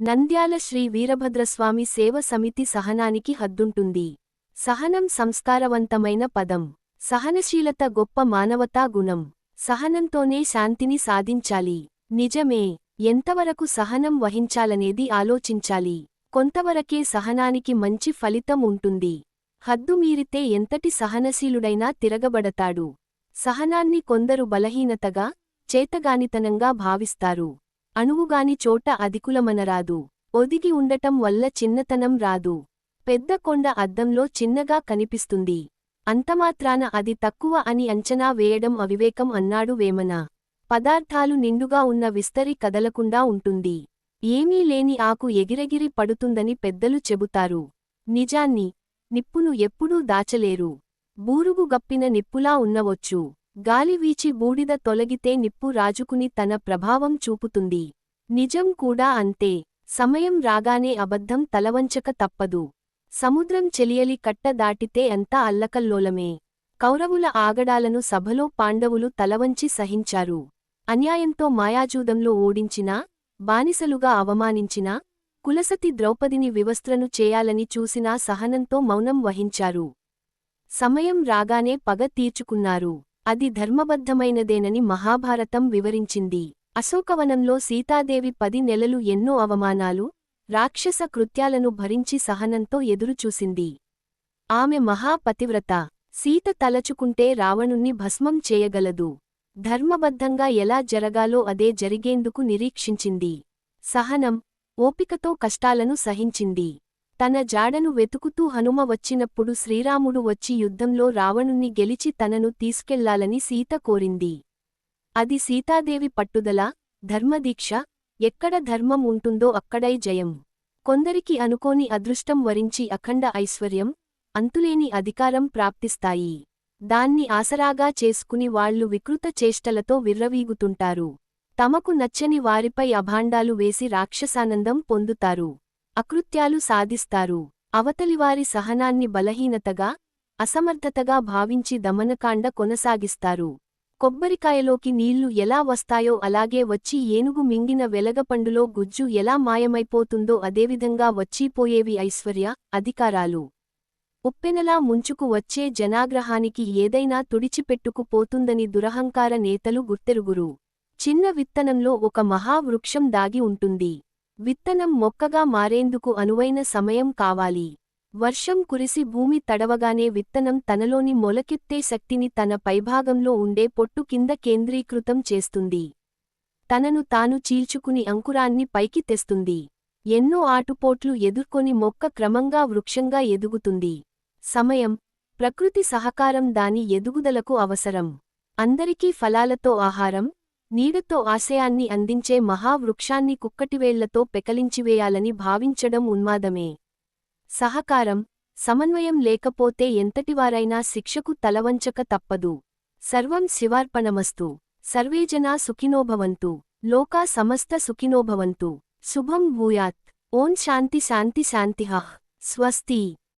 నంద్యాల శ్రీ వీరభద్రస్వామి సేవ సమితి సహనానికి హద్దుంటుంది. సహనం సంస్కారవంతమైన పదం. సహనశీలత గొప్ప మానవతా గుణం. సహనంతోనే శాంతిని సాధించాలి. నిజమే. ఎంతవరకు సహనం వహించాలనేది ఆలోచించాలి. కొంతవరకే సహనానికి మంచి ఫలితం ఉంటుంది. హద్దు మీరితే ఎంతటి సహనశీలుడైనా తిరగబడతాడు. సహనాన్ని కొందరు బలహీనతగా చేతగానితనంగా భావిస్తారు. అణువుగాని చోట అధికులమనరాదు. ఒదిగి ఉండటం వల్ల చిన్నతనం రాదు. పెద్ద కొండ అద్దంలో చిన్నగా కనిపిస్తుంది. అంతమాత్రాన అది తక్కువ అని అంచనా వేయడం అవివేకం అన్నాడు వేమన. పదార్థాలు నిండుగా ఉన్న విస్తరి కదలకుండా ఉంటుంది. ఏమీ లేని ఆకు ఎగిరెగిరి పడుతుందని పెద్దలు చెబుతారు. నిజాన్ని నిప్పును ఎప్పుడూ దాచలేరు. బూరుగు గప్పిన నిప్పులా ఉన్నవచ్చు. గాలి వీచి బూడిద తొలగితే నిప్పు రాజుకుని తన ప్రభావం చూపుతుంది. నిజం కూడా అంతే. సమయం రాగానే అబద్ధం తలవంచక తప్పదు. సముద్రం చెలియలి కట్ట దాటితే అంతా అల్లకల్లోలమే. కౌరవుల ఆగడాలను సభలో పాండవులు తలవంచి సహించారు. అన్యాయంతో మాయాజూదంలో ఓడించినా బానిసలుగా అవమానించినా కులసతి ద్రౌపదిని వివస్త్రను చేయాలని చూసినా సహనంతో మౌనం వహించారు. సమయం రాగానే పగ తీర్చుకున్నారు. అది ధర్మబద్ధమైనదేనని మహాభారతం వివరించింది. అశోకవనంలో సీతాదేవి పది నెలలు ఎన్నో అవమానాలు రాక్షస కృత్యాలను భరించి సహనంతో ఎదురుచూసింది. ఆమె మహాపతివ్రత. సీత తలచుకుంటే రావణుణ్ణి భస్మం చేయగలదు. ధర్మబద్ధంగా ఎలా జరగాలో అదే జరిగేందుకు నిరీక్షించింది. సహనం ఓపికతో కష్టాలను సహించింది. తన జాడను వెతుకుతూ హనుమ వచ్చినప్పుడు శ్రీరాముడు వచ్చి యుద్ధంలో రావణుణ్ణి గెలిచి తనను తీసుకెళ్ళాలని సీత కోరింది. అది సీతాదేవి పట్టుదల ధర్మదీక్ష ఎక్కడ ధర్మం ఉంటుందో అక్కడై జయం. కొందరికి అనుకోని అదృష్టం వరించి అఖండ ఐశ్వర్యం అంతులేని అధికారం ప్రాప్తిస్తాయి. దాన్ని ఆసరాగా చేసుకుని వాళ్ళు వికృత చేష్టలతో విర్రవీగుతుంటారు. తమకు నచ్చని వారిపై అభాండాలు వేసి రాక్షసానందం పొందుతారు. అకృత్యాలు సాధిస్తారు. అవతలివారి సహనాన్ని బలహీనతగా అసమర్థతగా భావించి దమనకాండ కొనసాగిస్తారు. కొబ్బరికాయలోకి నీళ్ళు ఎలా వస్తాయో అలాగే వచ్చి ఏనుగు మింగిన వెలగపండులో గుజ్జు ఎలా మాయమైపోతుందో అదేవిధంగా వచ్చిపోయేవి ఐశ్వర్య అధికారాలు. ఉప్పెనలా ముంచుకు వచ్చే జనాగ్రహానికి ఏదైనా తుడిచిపెట్టుకుపోతుందని దురహంకార నేతలు గుర్తెరుగురు. చిన్న విత్తనంలో ఒక మహావృక్షం దాగి ఉంటుంది. విత్తనం మొక్కగా మారేందుకు అనువైన సమయం కావాలి. వర్షం కురిసి భూమి తడవగానే విత్తనం తనలోని మొలకెత్తే శక్తిని తన పైభాగంలో ఉండే పొట్టు కింద కేంద్రీకృతం చేస్తుంది. తనను తాను చీల్చుకుని అంకురాన్ని పైకి తెస్తుంది. ఎన్నో ఆటుపోట్లు ఎదుర్కొని మొక్క క్రమంగా వృక్షంగా ఎదుగుతుంది. సమయం ప్రకృతి సహకారం దాని ఎదుగుదలకు అవసరం. అందరికీ ఫలాలతో ఆహారం. నీడతో ఆశయాన్ని అందించే మహావృక్షాన్ని కుక్కటివేళ్ళతో పెకలించివేయాలని భావించడం ఉన్మాదమే. సహకారం సమన్వయం లేకపోతే ఎంతటివారైనా శిక్షకు తలవంచక తప్పదు. సర్వం శివార్పణమస్తు. సర్వేజనా సుఖినోభవంతు. లోకా సమస్త సుఖినోభవంతు. శుభం భూయాత్. ఓం శాంతి శాంతి శాంతిహ స్వస్తి.